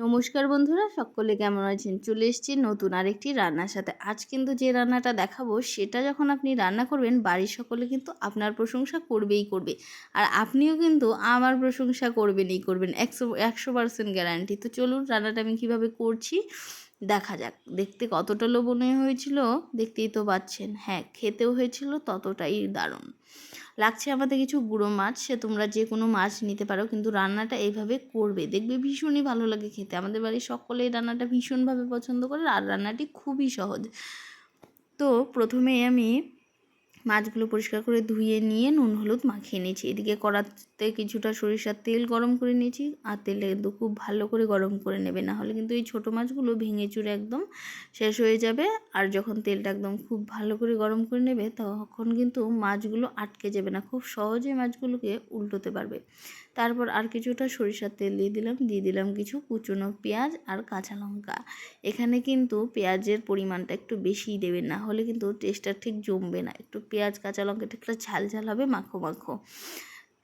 নমস্কার বন্ধুরা, সকলে কেমন আছেন? চলে এসেছি নতুন আরেকটি রান্নার সাথে। আজ কিন্তু যে রান্নাটা দেখাবো, সেটা যখন আপনি রান্না করবেন, বাড়ির সকলে কিন্তু আপনার প্রশংসা করবেই করবে। আর আপনিও কিন্তু আমার প্রশংসা করবেনই করবেন, একশো একশো পার্সেন্ট গ্যারান্টি তো চলুন, রান্নাটা আমি কীভাবে করছি? দেখা যাক। দেখতে কতটা লোভনীয় হয়েছিল দেখতেই তো পাচ্ছেন। হ্যাঁ খেতেও হয়েছিল ততটাই দারুণ। লাগছে আমাদের কিছু গুঁড়ো মাছ। সে তোমরা যে কোনো মাছ নিতে পারো, কিন্তু রান্নাটা এইভাবে করবে। দেখবে ভীষণই ভালো লাগে খেতে। আমাদের বাড়ির সকলে এই রান্নাটা ভীষণভাবে পছন্দ করে, আর রান্নাটি খুবই সহজ। তো প্রথমে আমি মাছগুলো পরিষ্কার করে ধুয়ে নিয়ে নুন, হলুদ মাখিয়ে নিয়েছি। এদিকে কড়াতে কিছুটা সরিষার তেল গরম করে নিয়েছি আর তেলে কিন্তু খুব ভালো করে গরম করে নেবে। না হলে কিন্তু এই ছোটো মাছগুলো ভেঙে চুরে একদম শেষ হয়ে যাবে আর যখন তেলটা একদম খুব ভালো করে গরম করে নেবে তখন কিন্তু মাছগুলো আটকে যাবে না। খুব সহজে মাছগুলোকে উল্টোতে পারবে। তারপর আর কিছুটা সরিষার তেল দিয়ে দিলাম। দিয়ে দিলাম কিছু কুচনো পেঁয়াজ আর কাঁচা লঙ্কা। এখানে কিন্তু পেঁয়াজের পরিমাণটা একটু বেশিই দেবেন। না হলে কিন্তু টেস্টটা ঠিক জমবে না। একটু পেঁয়াজ, কাঁচা লঙ্কাটা একটু ঝাল ঝাল হবে, মাখো মাখো।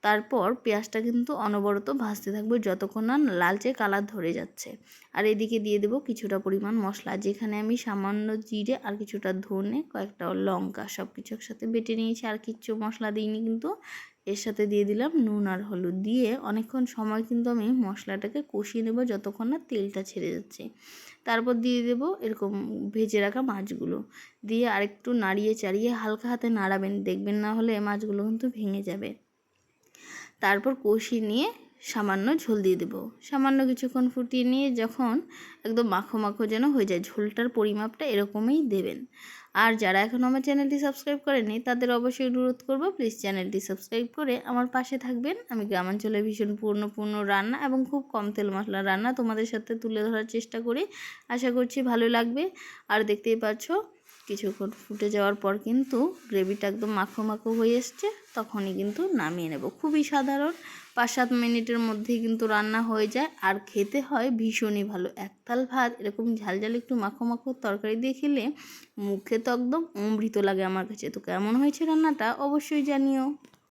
তারপর পেঁয়াজটা কিন্তু অনবরত ভাজতে থাকবে, যতক্ষণ না লালচে কালার ধরে যাচ্ছে। আর এদিকে দিয়ে দেবো কিছুটা পরিমাণ মশলা, যেখানে আমি সামান্য জিরে আর কিছুটা ধনে, কয়েকটা লঙ্কা সব কিছু একসাথে বেটে নিয়েছি। আর কিছু মশলা দিইনি কিন্তু এর সাথে দিয়ে দিলাম নুন আর হলুদ দিয়ে অনেকক্ষণ সময় কিন্তু আমি মশলাটাকে কষিয়ে নেব যতক্ষণ না তেলটা ছেড়ে যাচ্ছে। তারপর দিয়ে দেব এরকম ভেজে রাখা মাছগুলো। দিয়ে আরেকটু নাড়িয়ে চাড়িয়ে হালকা হাতে নাড়াবেন, দেখবেন না হলে মাছগুলো কিন্তু ভেঙে যাবে। তারপর কষিয়ে নিয়ে সামান্য ঝোল দিয়ে দেবো। সামান্য কিছুক্ষণ ফুটিয়ে নিয়ে যখন একদম মাখো মাখো যেন হয়ে যায়, ঝোলটার পরিমাপটা এরকমই দেবেন। আর যারা এখন আমার চ্যানেলটি সাবস্ক্রাইব করেনি তাদের অবশ্যই অনুরোধ করব, প্লিজ চ্যানেলটি সাবস্ক্রাইব করে আমার পাশে থাকবেন। আমি গ্রামাঞ্চলে ভীষণ পূর্ণ পূর্ণ রান্না এবং খুব কম তেল মশলা রান্না তোমাদের সাথে তুলে ধরার চেষ্টা করি। আশা করছি ভালো লাগবে। আর দেখতেই পাচ্ছ কিছুক্ষণ ফুটে যাওয়ার পর কিন্তু গ্রেভিটা একদম মাখো মাখো হয়ে এসছে, তখনই কিন্তু নামিয়ে নেব। খুবই সাধারণ পাঁচ সাত মিনিটের মধ্যেই কিন্তু রান্না হয়ে যায়, আর খেতে হয় ভীষণই ভালো। একতাল ভাত, এরকম ঝালঝাল ঝাল একটু মাখো মাখো তরকারি দিয়ে খেলে মুখে তো একদম অমৃত লাগে আমার কাছে। তো কেমন হয়েছে রান্নাটা অবশ্যই জানিও।